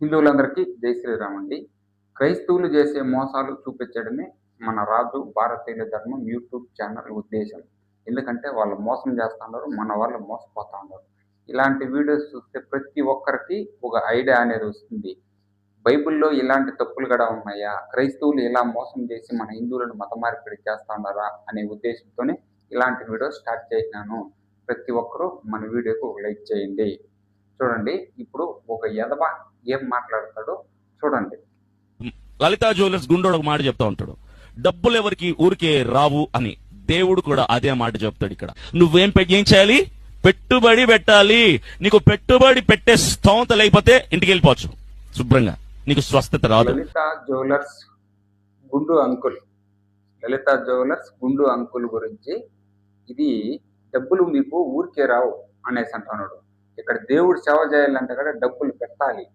హిందువులందరికీ జై శ్రీరామ్ అండి. క్రైస్తవులు చేసే మోసాలు చూపించడమే మన రాజు భారతీయుల ధర్మం యూట్యూబ్ ఛానల్ ఉద్దేశం. ఎందుకంటే వాళ్ళు మోసం చేస్తున్నారు మన వాళ్ళు మోసపోతా ఉన్నారు ఇలాంటి వీడియోస్ చూస్తే ప్రతి ఒక్కరికి ఒక ఐడియా అనేది వస్తుంది. బైబిల్లో ఇలాంటి తప్పులు కూడా ఉన్నాయా? క్రైస్తవులు ఇలా మోసం చేసి మన హిందువులను మత మార్పిడి చేస్తా ఉన్నారా అనే ఉద్దేశంతోనే ఇలాంటి వీడియో స్టార్ట్ చేసినాను. ప్రతి ఒక్కరూ మన వీడియోకు లైక్ చేయండి. చూడండి ఇప్పుడు ఒక యదవ ఏం మాట్లాడతాడో చూడండి. లలితా జ్యువెలర్స్ గుండోడు ఒక మాట చెప్తా ఉంటాడు. డబ్బులు ఎవరికి ఊరికే రావు అని. దేవుడు కూడా అదే మాట చెప్తాడు ఇక్కడ. నువ్వేం ఏం చేయాలి? పెట్టుబడి పెట్టాలి. నీకు పెట్టుబడి పెట్టే స్తోమత లేకపోతే ఇంటికి వెళ్ళిపోవచ్చు. శుభ్రంగా. నీకు స్వస్థత రాదు. లలిత జ్యువెలర్స్ గుండు అంకుల్. లలిత జ్యువెలర్స్ గుండు అంకుల్ గురించి ఇది డబ్బులు మీకు ఊరికే రావు అనేసి అంటున్నాడు. ఇక్కడ దేవుడు సేవ చేయాలంటే కూడా డబ్బులు పెట్టాలి.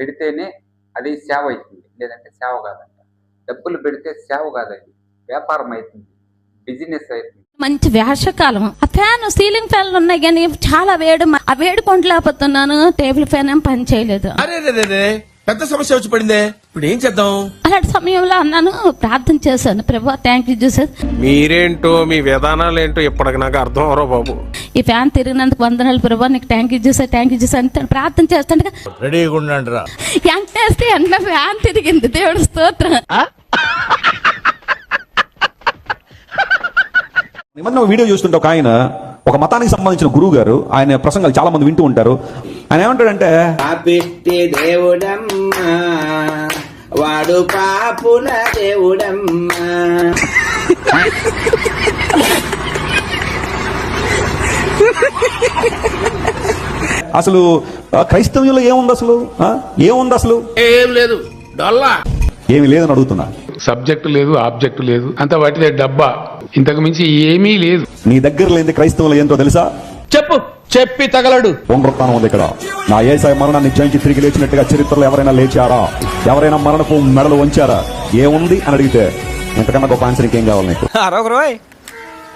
పెడితేనే అది సేవ అవుతుంది లేదంటే సేవ కాదంట. డబ్బులు పెడితే సేవ కాదండి. వ్యాపారం అవుతుంది. బిజినెస్ అవుతుంది. మంచి వేషకాలం. ఆ ఫ్యాన్ సీలింగ్ ఫ్యాన్లు ఉన్నాయి కానీ చాలా వేడి ఆ వేడి కొండలేకపోతున్నాను టేబుల్ ఫ్యాన్ ఏం పని చేయలేదు. అరే. పెద్ద సమస్య వచ్చి పడిందే. ఇప్పుడు ఏం చేద్దాం? అలాంటి సమయంలో అన్నాను ప్రార్థన చేశాను. ప్రభా థ్యాంక్ యూ జీసస్ మీరేంటో మీ విధానాలు ఏంటో ఇప్పటికి నాకు అర్థం అవరో బాబు. ఈ ఫ్యాన్ తిరిగినందుకు వందనాలు ప్రభా నీకు thank you Jesus thank you Jesus అంటే ప్రార్థన చేస్తుండగా రెడీగా ఉండండి రా ఎంటేస్తే ఎంట్లో ఫ్యాన్ తిరిగింది. దేవుడు స్తోత్రం. ఒక వీడియో చూస్తుంటే ఒక ఆయన ఒక మతానికి సంబంధించిన గురువు గారు ఆయన ప్రసంగాలు చాలా మంది వింటూ ఉంటారు. ఆయన ఏమంటాడంటే దేవుడమ్మా వాడు పాపుల దేవుడమ్మా. అసలు క్రైస్తవ్యంలో ఏముంది అసలు? ఏముంది అసలు? ఏం లేదు. డొల్లా. ఏమి లేదని అడుగుతున్నా. సబ్జెక్ట్ లేదు ఆబ్జెక్ట్ లేదు. అంత వాటిదే డబ్బా. ఇంతకు మించి ఏమీ లేదు. నీ దగ్గర లేని క్రైస్తవులు ఏంటో తెలుసా? చెప్పు చెప్పి తగలడు. పునరుత్నం ఉంది ఇక్కడ. నా ఏసాయ మరణాన్ని జయించి తిరిగి లేచినట్టుగా చరిత్రలో ఎవరైనా లేచారా? ఎవరైనా మరణపు మెడలు వంచారా? ఏముంది అని అడిగితే ఇంతకన్నా గొప్ప ఆన్సర్ ఇంకేం కావాలి నీకు? అరొకరోయ్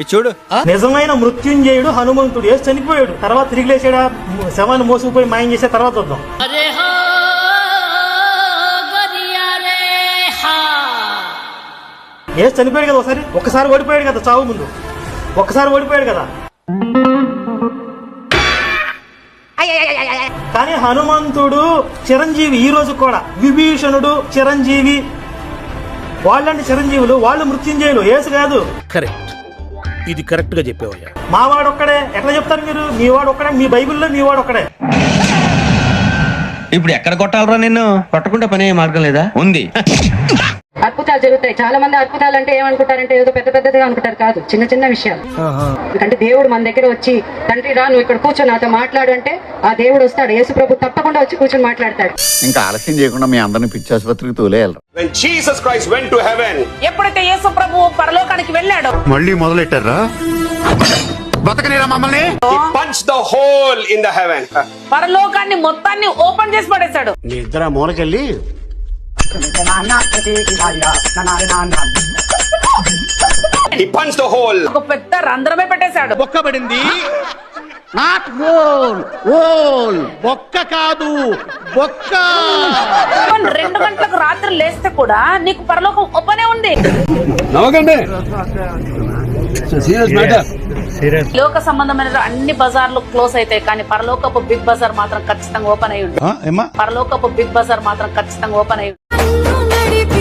ఇది చూడు. నిజమైన మృత్యుంజయుడు హనుమంతుడు. ఏసు చనిపోయాడు. తర్వాత తిరిగి లేచాడా? శవాన్ని మోసుకుపోయి మాయం చేసే తర్వాత వద్దాం ఏసు చనిపోయాడు కదా ఒకసారి? ఒక్కసారి ఓడిపోయాడు కదా చావు ముందు. ఒక్కసారి ఓడిపోయాడు కదా. కానీ హనుమంతుడు చిరంజీవి ఈ రోజు కూడా విభీషణుడు చిరంజీవి వాళ్ళంటి చిరంజీవులు వాళ్ళు మృత్యుంజయులు ఏసు కాదు. కరెక్ట్. ఇది కరెక్ట్గా చెప్పావయ్యా. మా వాడు ఒక్కడే. ఎట్లా చెప్తారు మీరు? మీ వాడు ఒక్కడే మీ బైబిల్లో మీ వాడు ఒక్కడే. ఇప్పుడు ఎక్కడ కొట్టాలరా నిన్ను? కొట్టకుండా పని అయ్యే మార్గం లేదా? ఉంది. అద్భుతాలు జరుగుతాయి. చాలా మంది అద్భుతాలు అంటే ఏమనుకుంటారంటే ఏదో పెద్ద పెద్దదిగా అనుకుంటారు. కాదు చిన్న చిన్న విషయాలు. ఎందుకంటే దేవుడు మన దగ్గర వచ్చి తండ్రి రా నువ్వు ఇక్కడ కూర్చొని నాతో మాట్లాడు అంటే ఆ దేవుడు వస్తాడు. యేసు ప్రభు తప్పకుండా వచ్చి కూర్చొని మాట్లాడతాడు. ఇంకా ఆలస్యం చేయకుండా మీ అందరిని పిచ్చి ఆసుపత్రికి తోలేయాలి. ఎప్పుడైతే యేసు ప్రభు పరలోకానికి వెళ్ళాడో మళ్ళీ మొదలెట్టారా? బతకనేరా మమ్మల్ని? Punch the hole in the heaven పరలోకాన్ని మొత్తాన్ని ఓపెన్ చేసి పడేశాడు. మీ ఇద్దరు మూలకెళ్ళి ద హోల్ ఒక పెద్ద రంధ్రమే పెట్టేశాడు. బొక్కబడింది నాట్ హోల్ హోల్ బొక్క కాదు బొక్క. రెండు గంటలకు రాత్రి లేస్తే కూడా నీకు పరలోకం ఓపెనే ఉంది. లోక సంబంధమైన అన్ని బజార్లు క్లోజ్ అవుతాయి కానీ పరలోకపు బిగ్ బజార్ మాత్రం ఖచ్చితంగా ఓపెన్ అయి ఉంటుంది. పరలోకపు బిగ్ బజార్ మాత్రం ఖచ్చితంగా ఓపెన్ అయి ఉంటుంది.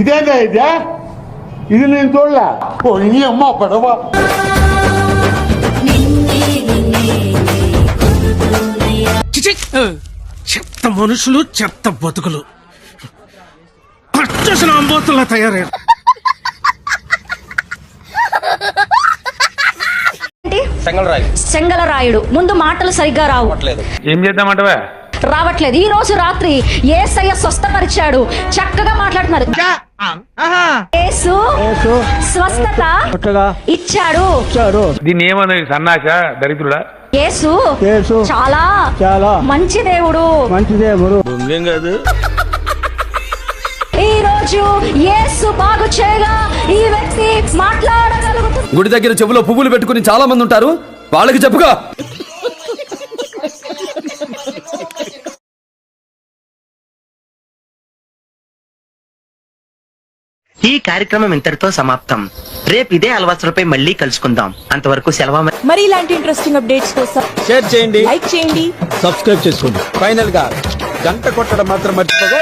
ఇదేగా ఇదే? ఇది నేను చూడలే. ఓ నీ అమ్మ పడవ? చెత్త మనుషులు చెత్త బతుకులు. పట్టసిన అంబోతుల్లా తయారయ్యారు. చెంగలరాయుడు ముందు మాటలు సరిగ్గా రావు. ఏం చేద్దామంటవా? రావట్లేదు. ఈ రోజు రాత్రి ఏసయ్య స్వస్థపరిచాడు. చక్కగా మాట్లాడుతున్నారు. యేసు స్వస్థత ఇచ్చాడు. దీన్ని ఏమన్నది సన్నాస దరిద్రుడా? యేసు చాలా చాలా మంచి దేవుడు. మంచి దేవుడు. కాదు. ఈ రోజు యేసు బాగు చేయగా ఈ వ్యక్తి మాట్లాడగలుగుతుంది గుడి దగ్గర చెవులో పువ్వులు పెట్టుకుని చాలా మంది ఉంటారు. వాళ్ళకి చెప్పుకో. ఈ కార్యక్రమం ఇంతటితో సమాప్తం. రేపు ఇదే అలవాసులపై మళ్ళీ కలుసుకుందాం. అంతవరకు సెలవు మరి ఇలాంటి ఇంట్రెస్టింగ్ అప్డేట్స్ కోసం షేర్ చేయండి. లైక్ చేయండి. సబ్స్క్రైబ్ చేసుకోండి. ఫైనల్గా గంట కొట్టడం మాత్రం మర్చిపోగా